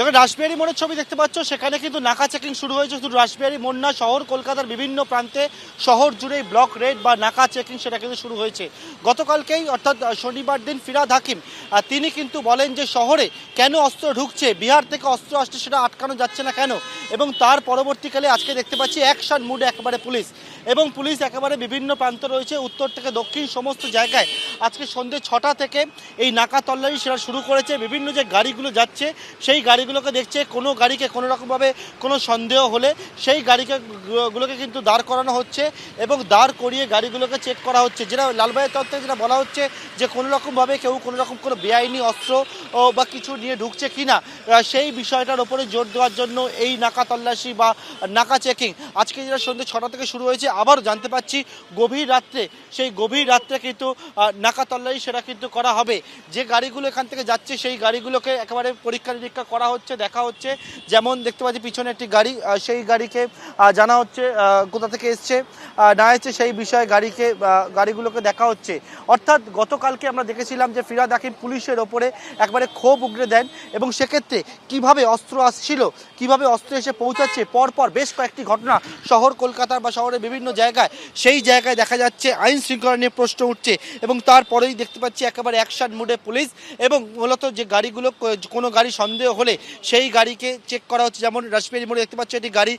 তবে রাসবিহারী মোড়ের ছবি দেখতে পাচ্ছ, সেখানে কিন্তু নাকা চেকিং শুরু হয়েছে। শুধু রাসবিহারী মোড় না শহর, কলকাতার বিভিন্ন প্রান্তে শহর জুড়েই ব্লক রেড বা নাকা চেকিং সেটা কিন্তু শুরু হয়েছে। গতকালকেই, অর্থাৎ শনিবার দিন ফিরাদ হাকিম তিনি কিন্তু বলেন যে শহরে কেন অস্ত্র ঢুকছে, বিহার থেকে অস্ত্র আসছে সেটা আটকানো যাচ্ছে না কেন? এবং তার পরবর্তীকালে আজকে দেখতে পাচ্ছি, অ্যাকশন মুড একবারে পুলিশ। এবং পুলিশ একেবারে বিভিন্ন প্রান্ত রয়েছে, উত্তর থেকে দক্ষিণ সমস্ত জায়গায়। আজকে সন্ধ্যে ছটা থেকে এই নাকা তল্লাশি সেটা শুরু করেছে। বিভিন্ন যে গাড়িগুলো যাচ্ছে, সেই গাড়িগুলোকে দেখছে। কোনো গাড়িকে কোনো রকমভাবে কোনো সন্দেহ হলে সেই গাড়িকে, গুলোকে কিন্তু দাঁড় করানো হচ্ছে এবং দাঁড় করিয়ে গাড়িগুলোকে চেক করা হচ্ছে। যেটা লালবাইয়ের তরফ থেকে যেটা বলা হচ্ছে যে কোনো রকমভাবে কেউ কোনো রকম কোনো বেআইনি অস্ত্র বা কিছু নিয়ে ঢুকছে কি না সেই বিষয়টার ওপরে জোর দেওয়ার জন্য এই নাকা তল্লাশি বা নাকা চেকিং আজকে যেটা সন্ধ্যে ছটা থেকে শুরু হয়েছে আবার জানতে পাচ্ছি গভীর রাত্রে সেই গভীর রাত্রে কিন্তু আহ, নাকা তল্লাশি সেটা কিন্তু করা হবে। যে গাড়িগুলো এখান থেকে যাচ্ছে সেই গাড়িগুলোকে একেবারে পরীক্ষা নিরীক্ষা করা হচ্ছে দেখা হচ্ছে। যেমন দেখতে পাচ্ছি পিছনে একটি গাড়ি সেই গাড়িকে জানা হচ্ছে কোথা থেকে এসছে না এসছে সেই বিষয়ে গাড়িকে গাড়িগুলোকে দেখা হচ্ছে। অর্থাৎ গতকালকে আমরা দেখেছিলাম যে ফিরাদ হাকিম পুলিশের ওপরে একবারে ক্ষোভ উগড়ে দেন এবং সেক্ষেত্রে কীভাবে অস্ত্র আসছিল কীভাবে অস্ত্র এসে পৌঁছাচ্ছে পরপর বেশ কয়েকটি ঘটনা শহর কলকাতার বা শহরের বিভিন্ন জায়গায়। সেই জায়গায় দেখা যাচ্ছে আইন শৃঙ্খলা নিয়ে প্রশ্ন উঠছে এবং তারপরেই দেখতে পাচ্ছি একেবারে অ্যাকশন মুডে পুলিশ এবং মূলত যে গাড়িগুলো কোনো গাড়ি সন্দেহ হলে সেই গাড়িকে চেক করা হচ্ছে। যেমন রাসবেরি মোড়ে দেখতে পাচ্ছি একটি গাড়ি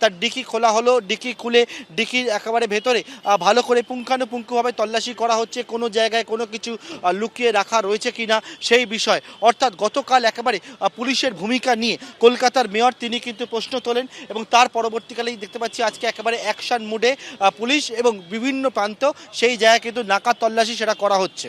তার ডিকি খোলা হলো, ডিকি খুলে ডিকির একেবারে ভেতরে ভালো করে পুঙ্খানুপুঙ্খভাবে তল্লাশি করা হচ্ছে। কোনো জায়গায় কোনো কিছু লুকিয়ে রাখা রয়েছে কিনা সেই বিষয়। অর্থাৎ গতকাল একেবারে পুলিশের ভূমিকা নিয়ে কলকাতার মেয়র তিনি কিন্তু প্রশ্ন তোলেন এবং তার পরবর্তীকালেই দেখতে পাচ্ছি আজকে একেবারে অ্যাকশন মুডে পুলিশ এবং বিভিন্ন প্রান্ত সেই জায়গায় কিন্তু নাকা তল্লাশি সেটা করা হচ্ছে।